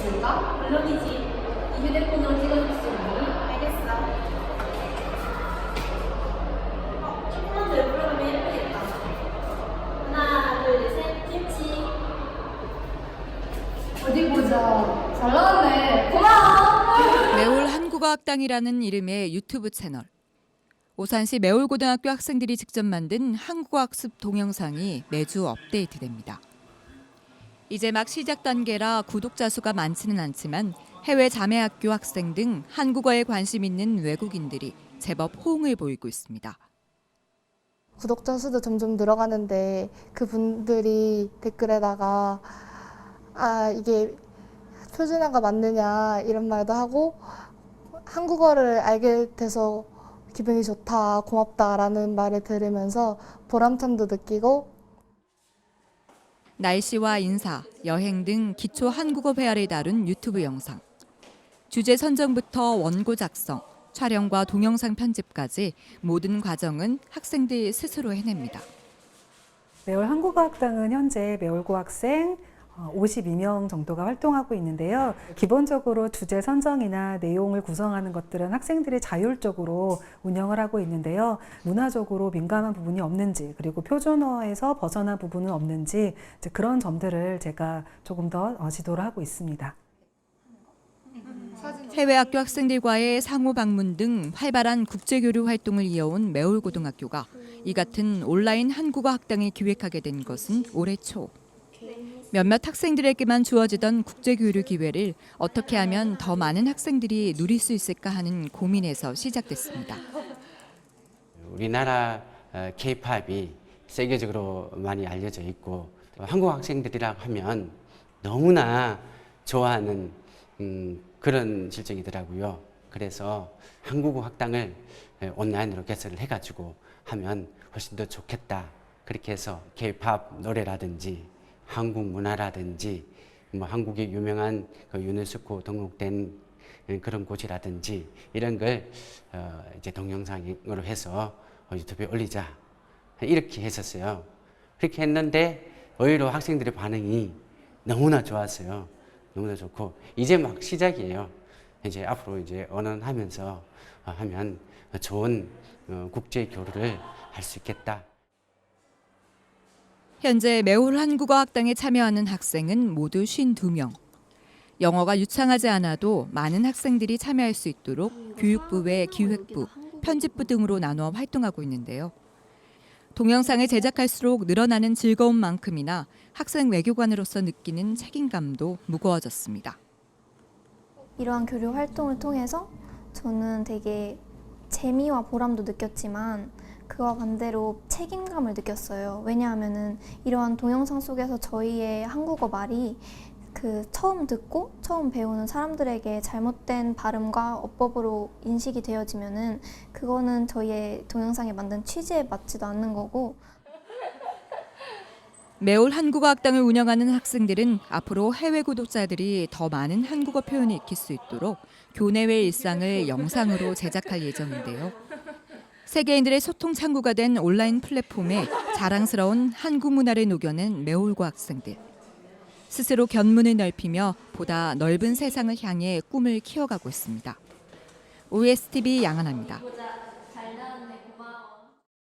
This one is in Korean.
있을까? 물론이지. 이 휴대폰으로 찍어줄 수 있니? 알겠어. 어, 조금만 더 옆으로 가면 예쁘겠다. 하나, 둘, 셋, 김치. 어디 보자. 잘 나왔네. 고마워. 매울 한국어학당이라는 이름의 유튜브 채널. 오산시 매울고등학교 학생들이 직접 만든 한국어학습 동영상이 매주 업데이트됩니다. 이제 막 시작 단계라 구독자 수가 많지는 않지만 해외 자매학교 학생 등 한국어에 관심 있는 외국인들이 제법 호응을 보이고 있습니다. 구독자 수도 점점 늘어가는데 그분들이 댓글에다가 아 이게 표준어가 맞느냐 이런 말도 하고 한국어를 알게 돼서 기분이 좋다 고맙다라는 말을 들으면서 보람참도 느끼고 날씨와 인사, 여행 등 기초 한국어 회화를 다룬 유튜브 영상. 주제 선정부터 원고 작성, 촬영과 동영상 편집까지 모든 과정은 학생들 스스로 해냅니다. 매월 한국어학당은 현재 매월고 학생 52명 정도가 활동하고 있는데요. 기본적으로 주제 선정이나 내용을 구성하는 것들은 학생들이 자율적으로 운영을 하고 있는데요. 문화적으로 민감한 부분이 없는지, 그리고 표준어에서 벗어난 부분은 없는지 그런 점들을 제가 조금 더 어, 지도를 하고 있습니다. 해외 학교 학생들과의 상호 방문 등 활발한 국제 교류 활동을 이어온 매울 고등학교가 이 같은 온라인 한국어 학당을 기획하게 된 것은 올해 초. 몇몇 학생들에게만 주어지던 국제 교류 기회를 어떻게 하면 더 많은 학생들이 누릴 수 있을까 하는 고민에서 시작됐습니다. 우리나라 K-팝이 세계적으로 많이 알려져 있고 또 한국 학생들이라고 하면 너무나 좋아하는 음, 그런 실정이더라고요. 그래서 한국어 학당을 에, 온라인으로 개설을 해가지고 하면 훨씬 더 좋겠다. 그렇게 해서 K-팝 노래라든지 한국 문화라든지 뭐 한국의 유명한 그 유네스코 등록된 그런 곳이라든지 이런 걸 어, 이제 동영상으로 해서 어, 유튜브에 올리자 이렇게 했었어요. 그렇게 했는데 의외로 학생들의 반응이 너무나 좋았어요. 너무나 좋고 이제 막 시작이에요. 이제 앞으로 이제 언언하면서 어, 하면 좋은 어, 국제 교류를 할 수 있겠다. 현재 매울 한국어 학당에 참여하는 학생은 모두 52명. 영어가 유창하지 않아도 많은 학생들이 참여할 수 있도록 교육부의 기획부, 편집부 등으로 나누어 활동하고 있는데요. 동영상을 제작할수록 늘어나는 즐거운 만큼이나 학생 외교관으로서 느끼는 책임감도 무거워졌습니다. 이러한 교류 활동을 통해서 저는 되게 재미와 보람도 느꼈지만 그와 반대로 책임감을 느꼈어요. 왜냐하면은 이러한 동영상 속에서 저희의 한국어 말이 그 처음 듣고 처음 배우는 사람들에게 잘못된 발음과 어법으로 인식이 되어지면은 그거는 저희의 동영상에 만든 취지에 맞지도 않는 거고 매올 한국어 학당을 운영하는 학생들은 앞으로 해외 구독자들이 더 많은 한국어 표현을 익힐 수 있도록 교내외 일상을 영상으로 제작할 예정인데요. 세계인들의 소통 창구가 된 온라인 플랫폼에 자랑스러운 한국 문화를 녹여낸 매올고 학생들. 스스로 견문을 넓히며 보다 넓은 세상을 향해 꿈을 키워가고 있습니다. OSTV 양한합니다.